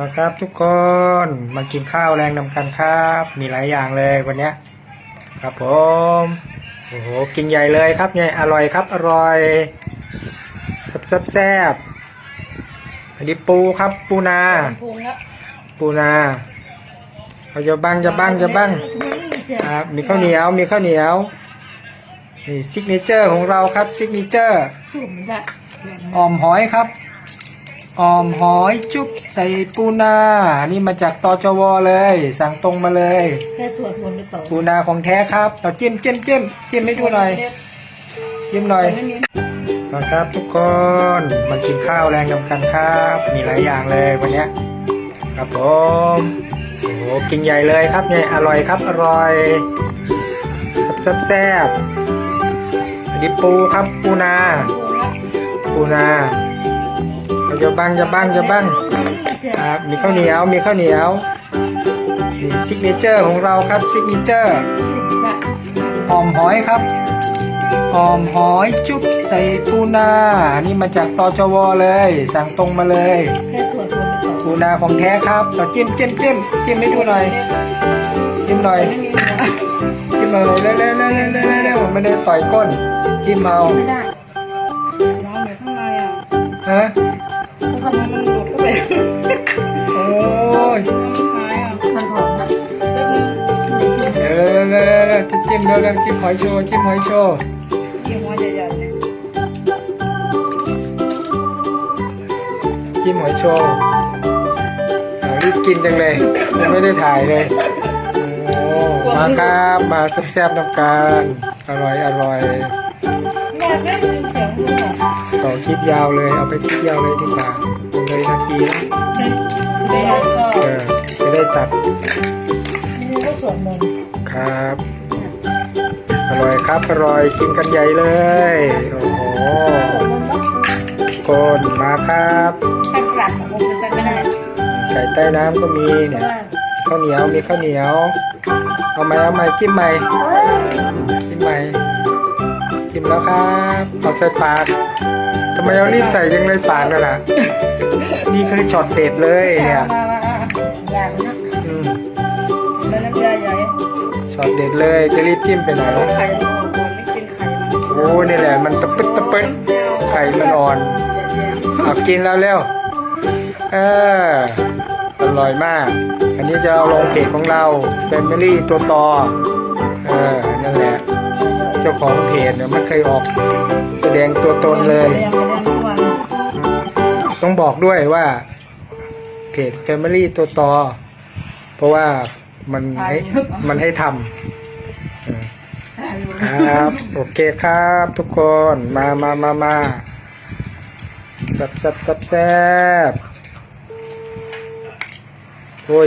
มาครับทุกคนมากินข้าวแรงนำกันครับ มีหลายอย่างเลยวันเนี้ยครับผมโอ้โหกินใหญ่เลยครับเนี่ยอร่อยครับ อร่อยแซ่บแซ่บแซ่บอันนี้ปูครับ ปูนาพุงแล้วปูนาเราจะบังจะบังจะบังครับมีข้าวเหนียวมีข้าวเหนียวนี่ซิกเนเจอร์ของเราครับซิกเนเจอร์จุ่มแบบออมหอยครับ ออมหอยจุ๊บใส่ปูนานี่มาจากตจวเลย สั่งตรงมาเลย แค่สวดมนต์หรือเปล่าปูนาของแท้ครับเราจิ้มจิ้มจิ้มจิ้มให้ดูหน่อยจิ้มหน่อยไม่มีมาครับทุกคนมากินข้าวแรงนำกันครับ มีหลายอย่างเลยวันเนี้ยครับผมโอ้โหกินใหญ่เลยครับเนี่ยอร่อยครับอร่อยแซ่บแซ่บอันนี้ปูครับปูนาพุงแล้วปูนา เราจะบังจะบังจะบังครับมีข้าวเหนียวมีข้าวเหนียวนี่ซิกเนเจอร์ของเราครับซิกเนเจอร์จุ่มแบบหอมหอยครับหอมหอยจุ๊บใส่ปูนานี่มาจากตจวเลย สั่งตรงมาเลยแค่สวดมนต์หรือเปล่าปูนาของแท้ครับเราจิ้มจิ้มจิ้มจิ้มให้ดูหน่อยจิ้มหน่อยไม่มีหัวจิ้มหน่อยเร็วเร็วเร็วเร็วเร็วเร็วเร็วไม่ได้ต่อยก้นจิ้มเอาไม่ได้น้องอยู่ข้างในอะฮะ มเร็วเร็วจิ้มหอยโชว์จิ้มหอยโชว์กี่หัวใหญ่ๆเนี่ยจิ้มหอยโชว์เอารีบกินจังเลยยังไม่ได้ถ่ายเลยโอ้มาครับมาแซ่บๆน้ำกันอร่อยอร่อยแม่ไม่ได้ยินเสียงคุณหรอต่อคลิปยาวเลยเอาไปคลิปยาวเลยดีกว่าเป็นเลยนาทีนะไม่ได้ก็เออจะได้ตัดนี่ก็สวดมนต์ครับอร่อย ครับอร่อยกินกันใหญ่เลย โอ้โหสวดมนต์ว่าคนมาครับแค่กลัดของผมเป็นไปไม่ได้ไก่ใต้น้ำก็มีเพเนี่ยราะว่าข้าวเหนียวมีข้าวเหนียว เอาไหมเอาไหมจิ้มไหมจิ้มไหมจิ้มแล้วครับเอาใส่ปากทำไมเอารีบใส่ยังเลยปากนั่นน่ะนี่คือช็อตเด็ดเลยเนี่ยมามามาอยากนะอืมเป็นน้ำยาใหญ่ ช็อตเด็ดเลยจะรีบจิ้มไปไหนไข่มันอ่อนก่อนไม่กินไข่มันโอ้นี่แหละมันตะปึ๊ดตะปึ๊ดไข่มันอ่อนเอากินแล้วเร็วเอออร่อยมาก อันนี้จะเอาลงเพจของเรา Family ตัวต่อเออนั่นแหละ เจ้าของเพจเนี่ยไม่เคยออก แสดงตัวตนเลยแสดงแสดงทุกวันต้องบอกด้วยว่าเพจ Family ตัวต่อเพราะว่า มันให้มันให้ทำเออครับ โอเคครับ ทุกคนมามามามาแซ่บแซ่บแซ่บแซ่บโอ้ย